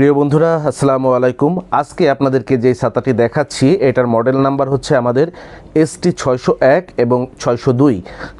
প্রিয় বন্ধুরা, আসসালামু আলাইকুম। আজকে আপনাদেরকে যে ছাতাটি দেখাচ্ছি, এটার মডেল নাম্বার হচ্ছে আমাদের এসটি ছয়শো এক এবং ছয়শো দুই।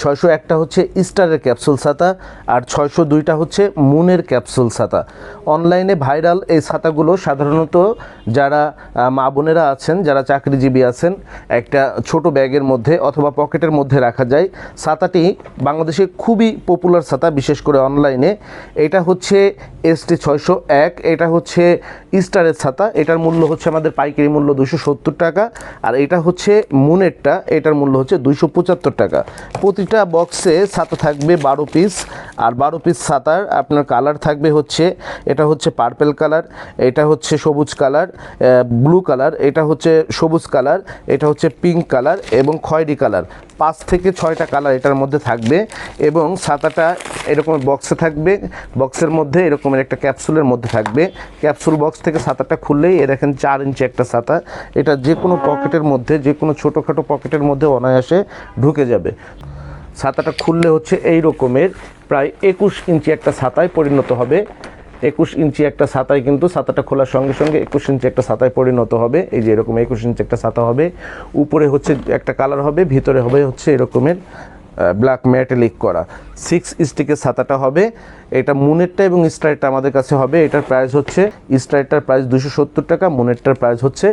ছয়শো একটা হচ্ছে স্টারের ক্যাপসুল ছাতা আর ছয়শো দুইটা হচ্ছে মুনের ক্যাপসুল ছাতা। অনলাইনে ভাইরাল এই ছাতাগুলো সাধারণত যারা মা বোনেরা আছেন, যারা চাকরিজীবী আছেন, একটা ছোট ব্যাগের মধ্যে অথবা পকেটের মধ্যে রাখা যায়। ছাতাটি বাংলাদেশে খুবই পপুলার ছাতা, বিশেষ করে অনলাইনে। এটা হচ্ছে এসটি ছয়শো এক, এটা হচ্ছে স্টারের ছাতা, এটার মূল্য হচ্ছে আমাদের পাইকারি মূল্য দুশো সত্তর টাকা, আর এটা হচ্ছে মুনেরটা, এটার মূল্য হচ্ছে দুইশো পঁচাত্তর টাকা। প্রতিটা বক্সে ছাতা থাকবে বারো পিস আর বারো পিস ছাতার আপনার কালার থাকবে হচ্ছে, এটা হচ্ছে পার্পেল কালার এটা হচ্ছে সবুজ কালার ব্লু কালার এটা হচ্ছে সবুজ কালার এটা হচ্ছে পিঙ্ক কালার এবং খয়েরি কালার পাঁচ থেকে ছয়টা কালার এটার মধ্যে থাকবে এবং ছাতাটা এরকম বক্সে থাকবে। বক্সের মধ্যে এরকমের একটা ক্যাপসুলের মধ্যে থাকবে। ক্যাপসুল বক্স থেকে ছাতাটা খুললেই এ দেখেন চার ইঞ্চি একটা ছাতা এটা যে কোনো পকেটের মধ্যে, যে কোনো ছোটোখাটো পকেটের মধ্যে অনায়াসে ঢুকে যাবে। ছাতাটা খুললে হচ্ছে এই রকমের প্রায় একুশ ইঞ্চি একটা ছাতায় পরিণত হবে। একুশ ইঞ্চি একটা ছাতায় কিন্তু ছাতাটা খোলার সঙ্গে সঙ্গে একুশ ইঞ্চি একটা ছাতায় পরিণত হবে। এই যে এরকম একুশ ইঞ্চি একটা ছাতা হবে। উপরে হচ্ছে একটা কালার হবে, ভিতরে হবে হচ্ছে এরকমের ব্ল্যাক ম্যাটেলিক করা। সিক্স স্টিকের ছাতাটা হবে এটা মুনেরটা এবং স্ট্রাইটটা আমাদের কাছে হবে। এটার প্রাইস হচ্ছে, স্ট্রাইটটার প্রাইস দুশো সত্তর টাকা, মুনেরটার প্রাইস হচ্ছে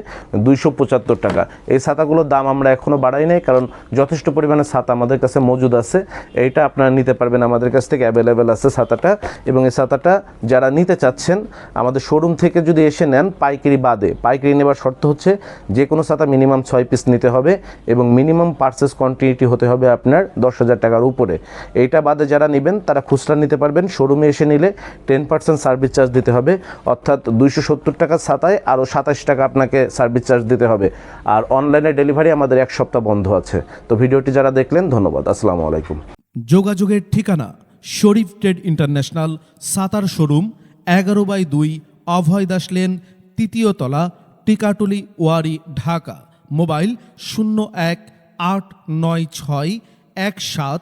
দুইশো পঁচাত্তর টাকা। এই ছাতাগুলোর দাম আমরা এখনও বাড়াই নাই, কারণ যথেষ্ট পরিমাণে ছাতা আমাদের কাছে মজুদ আছে। এইটা আপনারা নিতে পারবেন, আমাদের কাছ থেকে অ্যাভেলেবেল আছে ছাতাটা। এবং এই ছাতাটা যারা নিতে চাচ্ছেন, আমাদের শোরুম থেকে যদি এসে নেন, পাইকারি বাদে। পাইকারি নেবার শর্ত হচ্ছে যে কোনো ছাতা মিনিমাম ছয় পিস নিতে হবে এবং মিনিমাম পার্সেস কোয়ান্টিটি হতে হবে আপনার দশ হাজার টাকার উপরে। এইটা বাদে যারা নেবেন, তারা খুচরা নিতে পারবেন শোরুমে এসে নিলে টেন পার্সেন্ট সার্ভিস চার্জ দিতে হবে। অর্থাৎ দুইশো সত্তর টাকার ছাতায় আরও সাতাশ টাকা আপনাকে সার্ভিস চার্জ দিতে হবে। আর অনলাইনে ডেলিভারি আমাদের এক সপ্তাহ বন্ধ আছে। তো ভিডিওটি যারা দেখলেন, ধন্যবাদ। আসসালামু আলাইকুম। যোগাযোগের ঠিকানা শরীফ ট্রেড ইন্টারন্যাশনাল, সাতার শোরুম, এগারো বাই দুই, অভয় দাস লেন, তৃতীয় তলা, টিকাটুলি, ওয়ারি, ঢাকা। মোবাইল শূন্য এক আট নয় ছয় এক সাত